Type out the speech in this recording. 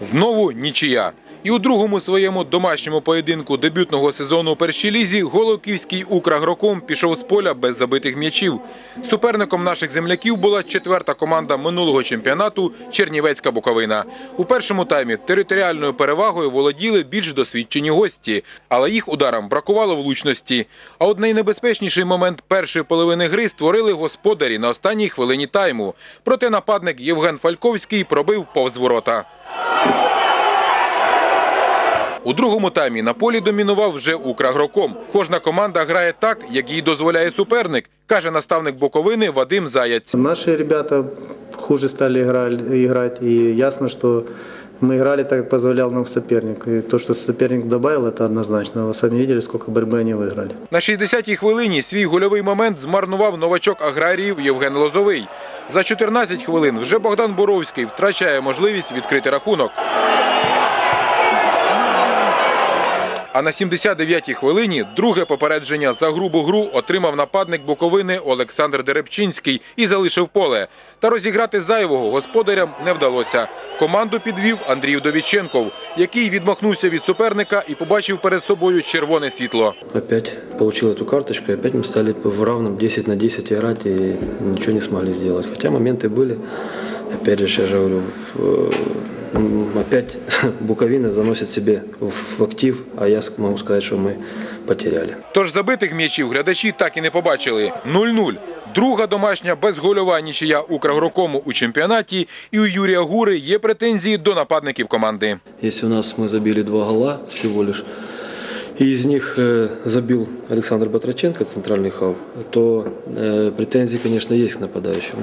Знову нічия. І у другому своєму домашньому поєдинку дебютного сезону у першій лізі Головківський Украгроком пішов з поля без забитих м'ячів. Суперником наших земляків була четверта команда минулого чемпіонату Чернівецька Буковина. У першому таймі територіальною перевагою володіли більш досвідчені гості, але їх ударам бракувало влучності. А от найнебезпечніший момент першої половини гри створили господарі на останній хвилині тайму. Проте нападник Євген Фальковський пробив повз ворота. У другому таймі на полі домінував вже Украгроком. Кожна команда грає так, як їй дозволяє суперник, каже наставник Буковини Вадим Заяць. Наши ребята хуже стали играли- играть, и ясно, что мы играли так, как позволял нам соперник. И то, что соперник добавил, это однозначно. Вы сами видели, сколько борьбы они выиграли. На 60-й хвилині свій гольовий момент змарнував новачок аграріїв Євген Лозовий. За 14 хвилин вже Богдан Боровський втрачає можливість відкрити рахунок. А на 79-й хвилині друге попередження за грубу гру отримав нападник Буковини Олександр Деребчинський і залишив поле. Та розіграти зайвого господарям не вдалося. Команду підвів Андрій Вдовіченков, який відмахнувся від суперника і побачив перед собою червоне світло. Опять получил эту карточку, и опять мы стали в равном 10 на 10 играть и ничего не смогли сделать. Хотя моменты были. Опять же, я же говорю, в- м, опять Буковина заносит себе в в актив, а я с- могу сказать, что мы потеряли. Тож забитих м'ячів глядачі так і не побачили. 0-0. Друга домашня безгольова нічия Украгрокому у чемпіонаті. І у Юрія Гури є претензії до нападників команди. Если у нас мы забили два гола всего лишь, и из них э, забил Александр Батраченко, центральный хав, то э, претензии, конечно, есть к нападающему.